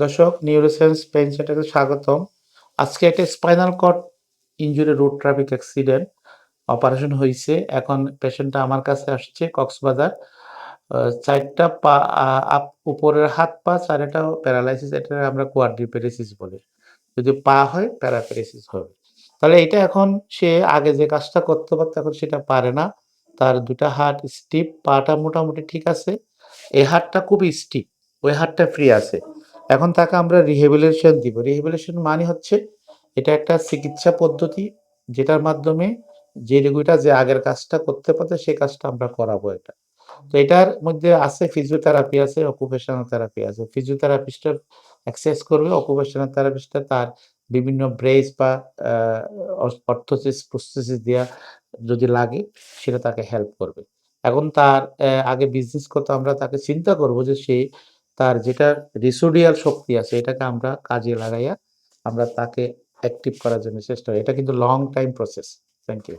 দর্শক neuroscience pen সেন্টারে স্বাগতম। আজকে একটা spinal cord injury road traffic accident operation হয়েছে এখন পেশেন্টটা আমার কাছে আসছে কক্সবাজার। চারটা পা উপরের হাত পা, চারটা প্যারালাইসিস এটা আমরা কোয়াড্রিপ্যারেসিস বলি। যদি পা হয় প্যারাপ্যারেসিস হবে। তাহলে এটা এখন সে আগে যে কাজটা করতে পারতো, এখন সেটা পারে না। তার দুটা হাত স্টিপ পাটা মোটামুটি ঠিক আছে। এই হাতটা খুবই স্টিপ ওই হাতটা ফ্রি আছে। এখন তাকে আমরা রিহেবিলিটেশন দিব। রিহেবিলিটেশন মানে হচ্ছে এটা একটা চিকিৎসা পদ্ধতি যেটার মাধ্যমে যে রোগীটা যে আগের কাজটা করতে পারতো সেই কাজটা আমরা করাবো এটা। তো এটার মধ্যে আছে ফিজিওথেরাপি আছে অকুপেশনাল থেরাপি আছে ফিজিওথেরাপিস্টটা এক্সারসাইজ করবে। অকুপেশনাল থেরাপিস্টটা তার বিভিন্ন ব্রেস বা অর্থোসিস প্রস্থেসিস দেওয়া যদি লাগে সেটা তাকে হেল্প করবে। এখন তার আগে বিজনেস করতে আমরা তাকে চিন্তা করব যে সে তার যেটা রিসোডিয়াল শক্তি আছে, এটাকে আমরা কাজে লাগাইয়া আমরা তাকে অ্যাক্টিভ করার জন্য চেষ্টা করি। এটা কিন্তু long time process thank you